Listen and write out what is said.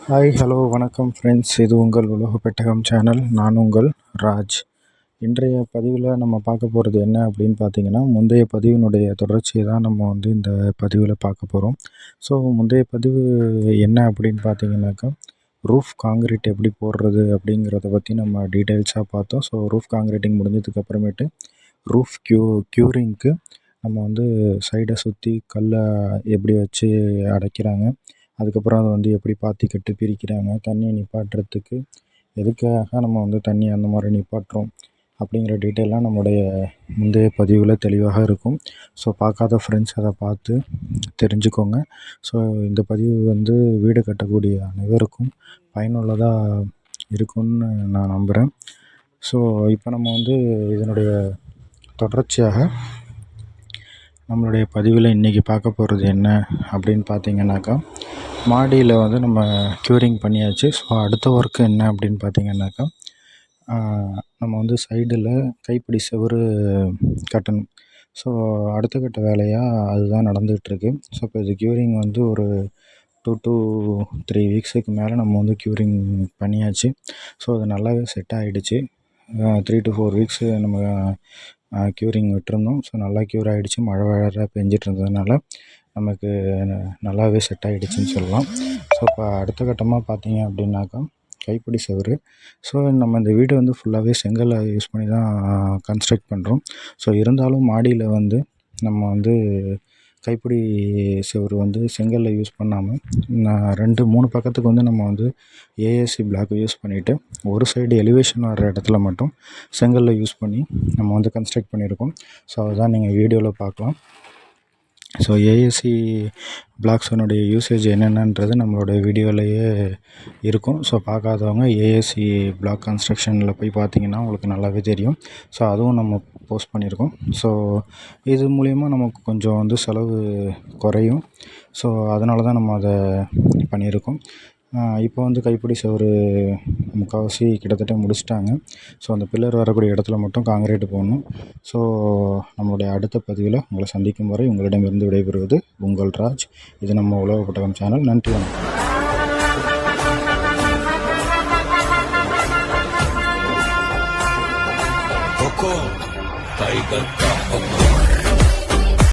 Hi hello வணக்கம் friends இது உங்கள் உலக பெட்டகம் சேனல் நான் உங்கள் ராஜ். இன்றைய பதிவில் நம்ம பார்க்க போகிறது என்ன அப்படின்னு பார்த்தீங்கன்னா முந்தைய பதிவினுடைய தொடர்ச்சியை தான் நம்ம வந்து இந்த பதிவில் பார்க்க போகிறோம் ஸோ முந்தைய பதிவு என்ன அப்படின்னு பார்த்தீங்கன்னாக்கா ரூஃப் காங்கிரீட் எப்படி போடுறது அப்படிங்கிறத பற்றி நம்ம டீட்டெயில்ஸாக பார்த்தோம். ஸோ ரூஃப் காங்கிரீட்டிங் முடிஞ்சதுக்கு அப்புறமேட்டு ரூஃப் க்யூ க்யூரிங்க்கு நம்ம வந்து சைடை சுற்றி கல்லை எப்படி வச்சு அடைக்கிறாங்க அதுக்கப்புறம் அதை வந்து எப்படி பாத்தி கட்டு பிரிக்கிறாங்க தண்ணியை நிப்பாட்டுறதுக்கு எதுக்காக நம்ம வந்து தண்ணி அந்த மாதிரி நிப்பாட்டுறோம் அப்படிங்கிற டீட்டெயிலாம் நம்முடைய முந்தைய பதிவில் தெளிவாக இருக்கும். ஸோ பார்க்காத ஃப்ரெண்ட்ஸ் அதை பார்த்து தெரிஞ்சுக்கோங்க. ஸோ இந்த பதிவு வந்து வீடு கட்டக்கூடிய அனைவருக்கும் பயனுள்ளதாக இருக்கும்னு நான் நம்புகிறேன் ஸோ இப்போ நம்ம வந்து இதனுடைய தொடர்ச்சியாக நம்மளுடைய பதிவில் இன்றைக்கி பார்க்க போகிறது என்ன அப்படின்னு பார்த்தீங்கன்னாக்கா மாடியில் வந்து நம்ம க்யூரிங் பண்ணியாச்சு. ஸோ அடுத்த ஒர்க்கு என்ன அப்படின்னு பார்த்தீங்கன்னாக்கா நம்ம வந்து சைடில் கைப்பிடி செவுரு கட்டணும். ஸோ அடுத்த கட்ட வேலையாக அதுதான் நடந்துகிட்ருக்கு ஸோ இப்போ இது க்யூரிங் வந்து ஒரு டூ டூ த்ரீ வீக்ஸுக்கு மேலே நம்ம வந்து க்யூரிங் பண்ணியாச்சு. ஸோ அது நல்லாவே செட் ஆகிடுச்சு த்ரீ டு ஃபோர் வீக்ஸு நம்ம க்யூரிங் விட்டுருந்தோம். ஸோ நல்லா க்யூர் ஆகிடுச்சு மழை வேற பெஞ்சிட்டு இருந்ததுனால நமக்கு நல்லாவே செட் ஆகிடுச்சின்னு சொல்லலாம். ஸோ இப்போ அடுத்த கட்டமாக பார்த்தீங்க அப்படின்னாக்கா கைப்பிடி செவுரு. ஸோ நம்ம இந்த வீடு வந்து ஃபுல்லாகவே செங்கலை யூஸ் பண்ணி தான் கன்ஸ்ட்ரக்ட் பண்ணுறோம் ஸோ இருந்தாலும் மாடியில் வந்து நம்ம வந்து கைப்பிடி செவுரு வந்து செங்கல்ல யூஸ் பண்ணாமல் நான் ரெண்டு மூணு பக்கத்துக்கு வந்து நம்ம வந்து ஏஎஸ்சி பிளாக் யூஸ் பண்ணிவிட்டு ஒரு சைடு எலிவேஷன் வர இடத்துல மட்டும் செங்கல்ல யூஸ் பண்ணி நம்ம வந்து கன்ஸ்ட்ரக்ட் பண்ணியிருக்கோம். ஸோ அதுதான் நீங்கள் வீடியோவில் பார்க்கலாம். ஸோ ஏஎஸ்சி பிளாக்ஸனுடைய யூசேஜ் என்னென்னன்றது நம்மளோட வீடியோலையே இருக்கும். ஸோ பார்க்காதவங்க ஏஎஸ்சி பிளாக் கன்ஸ்ட்ரக்ஷனில் போய் பார்த்தீங்கன்னா உங்களுக்கு நல்லாவே தெரியும். ஸோ அதுவும் நம்ம போஸ்ட் பண்ணியிருக்கோம். ஸோ இது மூலிமா நமக்கு கொஞ்சம் வந்து செலவு குறையும். ஸோ அதனால தான் நம்ம அதை பண்ணியிருக்கோம். இப்போ வந்து கைப்பிடி செவுரு முக்கால்வாசி கிட்டத்தட்ட முடிச்சிட்டாங்க. ஸோ அந்த பில்லர் வரக்கூடிய இடத்துல மட்டும் காங்கிரீட் போடணும். ஸோ நம்மளுடைய அடுத்த பதிவில் உங்களை சந்திக்கும் வரை உங்களிடமிருந்து விடைபெறுவது உங்கள் ராஜ். இது நம்ம உலக புத்தகம் சேனல். நன்றி வணக்கம். Tiger Cup.